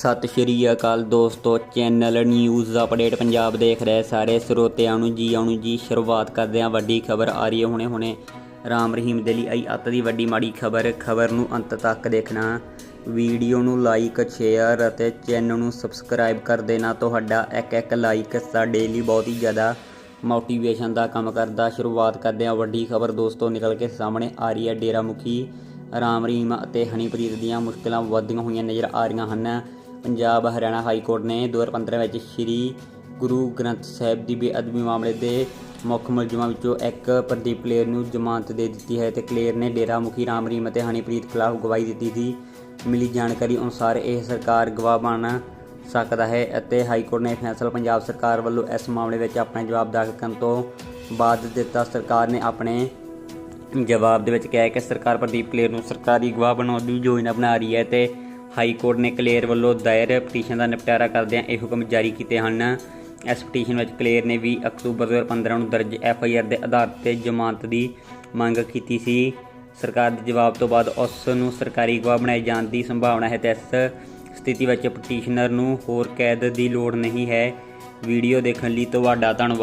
ਸਤਿ ਸ਼੍ਰੀ ਅਕਾਲ ਦੋਸਤੋ, channel news update Punjab ਦੇਖ ਰਹੇ ਸਾਰੇ ਸਰੋਤਿਆਂ ਨੂੰ ਜੀ, ਆਉਣ ਨੂੰ ਜੀ, ਸ਼ੁਰੂਆਤ ਕਰਦੇ ਹਾਂ ਵੱਡੀ ਖਬਰ ਆ ਰਹੀ ਹੈ ਹੁਣੇ ਹੁਣੇ। ਰਾਮ ਰਹੀਮ ਦੇ ਲਈ ਆਈ ਅੱਤ ਦੀ ਵੱਡੀ ਮਾੜੀ ਖਬਰ ਖਬਰ ਨੂੰ ਅੰਤ ਤੱਕ ਦੇਖਣਾ। ਵੀਡੀਓ ਨੂੰ ਲਾਈਕ ਸ਼ੇਅਰ ਅਤੇ ਚੈਨਲ ਨੂੰ ਸਬਸਕ੍ਰਾਈਬ ਕਰ ਦੇਣਾ। ਤੁਹਾਡਾ ਇੱਕ ਇੱਕ ਲਾਈਕ ਸਾਡੇ ਲਈ ਬਹੁਤ ਹੀ ਜ਼ਿਆਦਾ ਮੋਟੀਵੇਸ਼ਨ ਦਾ ਕੰਮ ਕਰਦਾ। ਸ਼ੁਰੂਆਤ ਕਰਦੇ ਹਾਂ ਵੱਡੀ ਖਬਰ ਦੋਸਤੋ, ਨਿਕਲ ਕੇ ਸਾਹਮਣੇ ਆ ਰਹੀ ਹੈ ਡੇਰਾ ਮੁਖੀ ਰਾਮ ਰਹੀਮ ਅਤੇ ਹਨੀਪ੍ਰੀਤ ਦੀਆਂ ਮੁਸ਼ਕਲਾਂ ਵਧਦੀਆਂ ਹੋਈਆਂ ਨਜ਼ਰ ਆ ਰਹੀਆਂ ਹਨ। ਪੰਜਾਬ ਹਰਿਆਣਾ ਹਾਈ ਕੋਰਟ ਨੇ 2015 ਵਿੱਚ ਸ੍ਰੀ ਗੁਰੂ ਗ੍ਰੰਥ ਸਾਹਿਬ ਦੀ ਬੇਅਦਬੀ ਮਾਮਲੇ ਦੇ ਮੁੱਖ ਮੁਲਜ਼ਮਾਂ ਵਿੱਚੋਂ ਇੱਕ ਪ੍ਰਦੀਪ ਕਲੇਰ ਨੂੰ ਜ਼ਮਾਨਤ ਦੇ ਦਿੱਤੀ ਹੈ ਤੇ ਕਲੇਰ ਨੇ ਡੇਰਾ ਮੁਖੀ ਰਾਮ ਰਹੀਮ ਅਤੇ ਹਨੀਪ੍ਰੀਤ ਖਿਲਾਫ ਗਵਾਹੀ ਦਿੱਤੀ ਸੀ ਮਿਲੀ ਜਾਣਕਾਰੀ ਅਨੁਸਾਰ ਇਹ ਸਰਕਾਰ ਗਵਾਹ ਬਣ ਸਕਦਾ ਹੈ ਅਤੇ ਹਾਈ ਕੋਰਟ ਨੇ ਫੈਸਲਾ ਪੰਜਾਬ ਸਰਕਾਰ ਵੱਲੋਂ ਇਸ ਮਾਮਲੇ ਵਿੱਚ ਆਪਣਾ ਜਵਾਬ ਦਾਖਲ ਕਰਨ ਤੋਂ ਬਾਅਦ ਦਿੱਤਾ। ਸਰਕਾਰ ਨੇ ਆਪਣੇ ਜਵਾਬ ਦੇ ਵਿੱਚ ਕਿਹਾ ਕਿ ਸਰਕਾਰ ਪ੍ਰਦੀਪ ਕਲੇਰ ਨੂੰ ਸਰਕਾਰੀ ਗਵਾਹ ਬਣਾਉਣ ਦੀ ਯੋਜਨਾ ਬਣਾ ਰਹੀ ਹੈ ਤੇ ਹਾਈ ਕੋਰਟ ਨੇ ਕਲੇਰ ਵੱਲੋਂ ਦਾਇਰ ਪਟੀਸ਼ਨ ਦਾ ਨਿਪਟਾਰਾ ਕਰਦਿਆਂ ਇਹ ਹੁਕਮ ਜਾਰੀ ਕੀਤੇ ਹਨ। ਇਸ ਪਟੀਸ਼ਨ ਵਿੱਚ ਕਲੇਰ ਨੇ 20 ਅਕਤੂਬਰ 2015 ਨੂੰ ਦਰਜ ਐਫ ਆਈ ਆਰ ਦੇ ਆਧਾਰ ਤੇ ਜ਼ਮਾਨਤ ਦੀ ਮੰਗ ਕੀਤੀ ਸੀ। ਸਰਕਾਰ ਦੇ ਜਵਾਬ ਤੋਂ ਬਾਅਦ ਉਸ ਨੂੰ ਸਰਕਾਰੀ ਗਵਾਹ ਬਣਾਏ ਜਾਣ ਦੀ ਸੰਭਾਵਨਾ ਹੈ ਤੇ ਇਸ ਸਥਿਤੀ ਵਿੱਚ ਪਟੀਸ਼ਨਰ ਨੂੰ ਹੋਰ ਕੈਦ ਦੀ ਲੋੜ ਨਹੀਂ ਹੈ। ਵੀਡੀਓ ਦੇਖਣ ਲਈ ਤੁਹਾਡਾ ਧੰਨਵਾਦ।